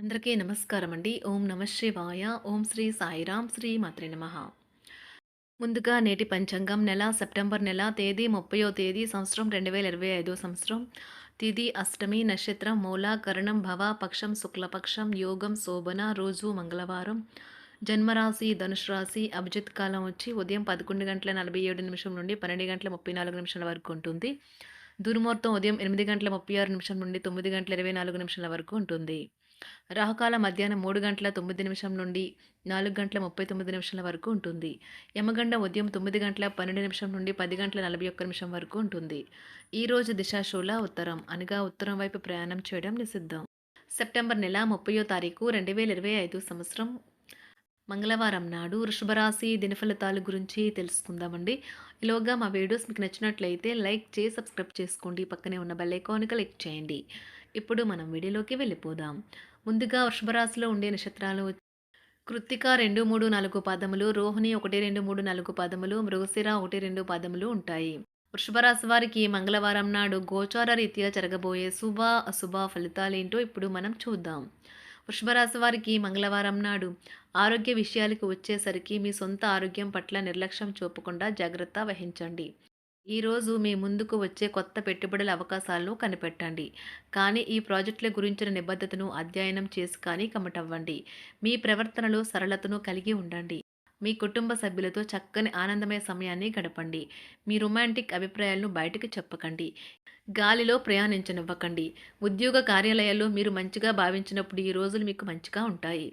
అందరికీ నమస్కారం అండి. ఓం నమ శివాయ. ఓం శ్రీ సాయిరాం శ్రీ మాత్రే నమ. ముందుగా నేటి పంచాంగం నెల సెప్టెంబర్ నెల తేదీ ముప్పయో తేదీ సంవత్సరం రెండు వేల ఇరవై ఐదో సంవత్సరం. తిది అష్టమి నక్షత్రం మూల కరణం భవ పక్షం శుక్లపక్షం యోగం శోభన రోజు మంగళవారం. జన్మరాశి ధనుసు రాశి అభిజిత్ కాలం వచ్చి ఉదయం పదకొండు గంటల నలభై ఏడు నిమిషం నుండి పన్నెండు గంటల ముప్పై నాలుగు నిమిషాల వరకు ఉంటుంది. దుర్ముహూర్తం ఉదయం ఎనిమిది గంటల ముప్పై ఆరు నిమిషం నుండి తొమ్మిది గంటల ఇరవై నాలుగు నిమిషాల వరకు ఉంటుంది. రాహుకాల మధ్యాహ్నం మూడు గంటల తొమ్మిది నిమిషం నుండి నాలుగు గంటల ముప్పై తొమ్మిది నిమిషాల వరకు ఉంటుంది. యమగండ ఉదయం తొమ్మిది గంటల పన్నెండు నిమిషం నుండి పది గంటల నలభై ఒక్క నిమిషం వరకు ఉంటుంది. ఈ రోజు దిశాశూల ఉత్తరం అనగా ఉత్తరం వైపు ప్రయాణం చేయడం నిషిద్ధం. సెప్టెంబర్ నెల ముప్పయో తారీఖు రెండు వేల ఇరవై ఐదు సంవత్సరం మంగళవారం నాడు వృషభరాశి దినఫలితాల గురించి తెలుసుకుందామండి. ఈలోగా మా వీడియోస్ మీకు నచ్చినట్లయితే లైక్ చేసి సబ్స్క్రైబ్ చేసుకోండి. పక్కనే ఉన్న బెల్ ఐకాన్ క్లిక్ చేయండి. ఇప్పుడు మనం వీడియోలోకి వెళ్ళిపోదాం. ముందుగా వృషభరాశిలో ఉండే నక్షత్రాలు కృత్తిక రెండు మూడు నాలుగు పాదములు రోహిణి ఒకటి రెండు మూడు నాలుగు పాదములు మృగశిర ఒకటి రెండు పాదములు ఉంటాయి. వృషభరాశి వారికి మంగళవారం నాడు గోచార రీత్యా జరగబోయే శుభ అశుభ ఫలితాలేంటో ఇప్పుడు మనం చూద్దాం. వృషభరాశి వారికి మంగళవారం నాడు ఆరోగ్య విషయాలకు వచ్చేసరికి మీ సొంత ఆరోగ్యం పట్ల నిర్లక్ష్యం చూపకుండా జాగ్రత్త వహించండి. ఈరోజు మీ ముందుకు వచ్చే కొత్త పెట్టుబడుల అవకాశాలను కనిపెట్టండి. కానీ ఈ ప్రాజెక్టుల గురించిన నిబద్ధతను అధ్యయనం చేసి కానీ కమటవ్వండి. మీ ప్రవర్తనలో సరళతను కలిగి ఉండండి. మీ కుటుంబ సభ్యులతో చక్కని ఆనందమయ సమయాన్ని గడపండి. మీ రొమాంటిక్ అభిప్రాయాలను బయటకు చెప్పకండి. గాలిలో ప్రయాణించనివ్వకండి. ఉద్యోగ కార్యాలయాల్లో మీరు మంచిగా భావించినప్పుడు ఈ రోజులు మీకు మంచిగా ఉంటాయి.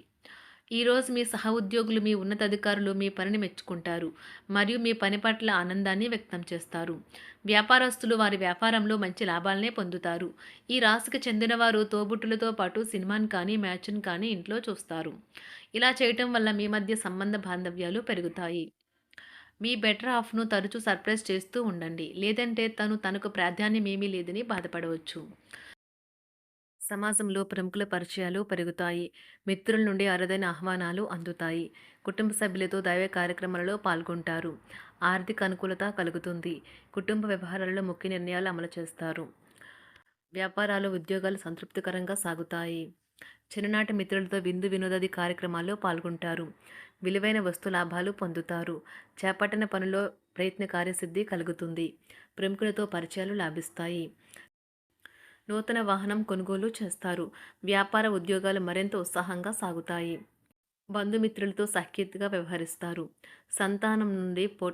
ఈరోజు మీ సహ ఉద్యోగులు మీ ఉన్నతాధికారులు మీ పనిని మెచ్చుకుంటారు మరియు మీ పని పట్ల ఆనందాన్ని వ్యక్తం చేస్తారు. వ్యాపారస్తులు వారి వ్యాపారంలో మంచి లాభాలనే పొందుతారు. ఈ రాశికి చెందినవారు తోబుట్టులతో పాటు సినిమాని కానీ మ్యాచ్ను కానీ ఇంట్లో చూస్తారు. ఇలా చేయటం వల్ల మీ మధ్య సంబంధ బాంధవ్యాలు పెరుగుతాయి. మీ బెటర్ హాఫ్ను తరచూ సర్ప్రైజ్ చేస్తూ ఉండండి. లేదంటే తను తనకు ప్రాధాన్యం ఏమీ లేదని బాధపడవచ్చు. సమాజంలో ప్రముఖుల పరిచయాలు పెరుగుతాయి. మిత్రుల నుండి అరుదైన ఆహ్వానాలు అందుతాయి. కుటుంబ సభ్యులతో దైవ కార్యక్రమాలలో పాల్గొంటారు. ఆర్థిక అనుకూలత కలుగుతుంది. కుటుంబ వ్యవహారాలలో ముఖ్య నిర్ణయాలు అమలు చేస్తారు. వ్యాపారాలు ఉద్యోగాలు సంతృప్తికరంగా సాగుతాయి. చిన్ననాటి మిత్రులతో విందు వినోదాది కార్యక్రమాల్లో పాల్గొంటారు. విలువైన వస్తు లాభాలు పొందుతారు. చేపట్టిన పనిలో ప్రయత్న కార్యసిద్ధి కలుగుతుంది. ప్రముఖులతో పరిచయాలు లాభిస్తాయి. నూతన వాహనం కొనుగోలు చేస్తారు. వ్యాపార ఉద్యోగాలు మరింత ఉత్సాహంగా సాగుతాయి. బంధుమిత్రులతో సఖ్యతగా వ్యవహరిస్తారు. సంతానం నుండి పో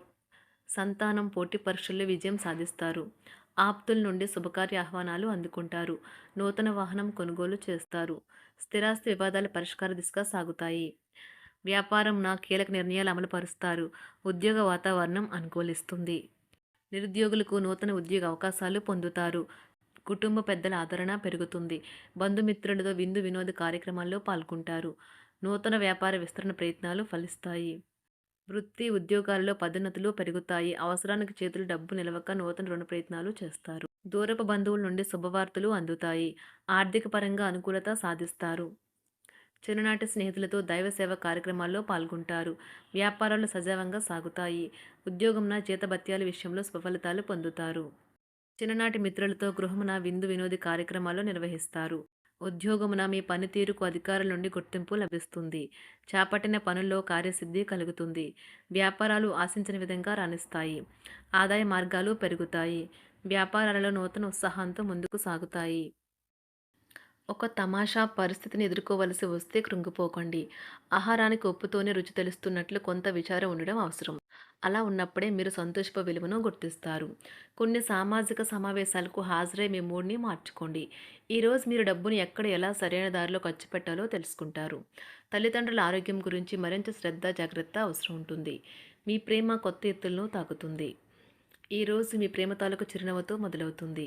సంతానం పోటీ పరీక్షల్లో విజయం సాధిస్తారు. ఆప్తుల నుండి శుభకార్య ఆహ్వానాలు అందుకుంటారు. నూతన వాహనం కొనుగోలు చేస్తారు. స్థిరాస్తి వివాదాల పరిష్కార దిశగా సాగుతాయి. వ్యాపారం కీలక నిర్ణయాలు అమలు పరుస్తారు ఉద్యోగ వాతావరణం అనుకూలిస్తుంది. నిరుద్యోగులకు నూతన ఉద్యోగ అవకాశాలు పొందుతారు. కుటుంబ పెద్దల ఆదరణ పెరుగుతుంది. బంధుమిత్రులతో విందు వినోద కార్యక్రమాల్లో పాల్గొంటారు. నూతన వ్యాపార విస్తరణ ప్రయత్నాలు ఫలిస్తాయి. వృత్తి ఉద్యోగాల్లో పదోన్నతులు పెరుగుతాయి. అవసరానికి చేతులు డబ్బు నిలవక నూతన రుణ ప్రయత్నాలు చేస్తారు. దూరపు బంధువుల నుండి శుభవార్తలు అందుతాయి. ఆర్థిక పరంగా అనుకూలత సాధిస్తారు. చిన్ననాటి స్నేహితులతో దైవ సేవ కార్యక్రమాల్లో పాల్గొంటారు. వ్యాపారాలు సజావంగా సాగుతాయి. ఉద్యోగంన జీతభత్యాల విషయంలో స్వఫలితాలు పొందుతారు. చిన్ననాటి మిత్రులతో గృహమున విందు వినోది కార్యక్రమాలు నిర్వహిస్తారు. ఉద్యోగమున మీ పనితీరుకు అధికారుల నుండి గుర్తింపు లభిస్తుంది. చేపట్టిన పనుల్లో కార్యసిద్ధి కలుగుతుంది. వ్యాపారాలు ఆశించిన విధంగా రాణిస్తాయి. ఆదాయ మార్గాలు పెరుగుతాయి. వ్యాపారాలలో నూతన ఉత్సాహంతో ముందుకు సాగుతాయి. ఒక తమాషా పరిస్థితిని ఎదుర్కోవలసి వస్తే కృంగిపోకండి. ఆహారానికి ఉప్పుతోనే రుచి తెలుస్తున్నట్లు కొంత విచారం ఉండడం అవసరం. అలా ఉన్నప్పుడే మీరు సంతోషప విలువను గుర్తిస్తారు. కొన్ని సామాజిక సమావేశాలకు హాజరై మీ మూడ్ని మార్చుకోండి. ఈరోజు మీరు డబ్బును ఎక్కడ ఎలా సరైన దారిలో ఖర్చు పెట్టాలో తెలుసుకుంటారు. తల్లిదండ్రుల ఆరోగ్యం గురించి మరింత శ్రద్ధ జాగ్రత్త అవసరం ఉంటుంది. మీ ప్రేమ కొత్త ఎత్తులను తాకుతుంది. ఈరోజు మీ ప్రేమ తాలూకు చిరునవ్వుతో మొదలవుతుంది.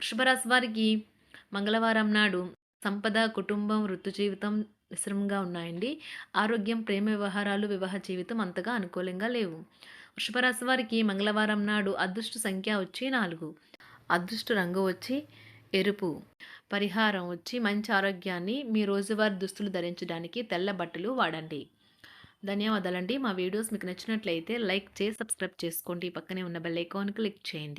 వృషభరాశి వారికి మంగళవారం నాడు సంపద కుటుంబం వృత్తి జీవితం మిశ్రమంగా ఉన్నాయండి. ఆరోగ్యం ప్రేమ వ్యవహారాలు వివాహ జీవితం అంతగా అనుకూలంగా లేవు. వృషభరాశి వారికి మంగళవారం నాడు అదృష్ట సంఖ్య వచ్చి నాలుగు. అదృష్ట రంగు వచ్చి ఎరుపు. పరిహారం వచ్చి మంచి ఆరోగ్యాన్ని మీ రోజువారి దుస్తులు ధరించడానికి తెల్ల బట్టలు వాడండి. ధన్యవాదాలండి. మా వీడియోస్ మీకు నచ్చినట్లయితే లైక్ చేసి సబ్స్క్రైబ్ చేసుకోండి. పక్కనే ఉన్న బెల్ ఐకాన్ క్లిక్ చేయండి.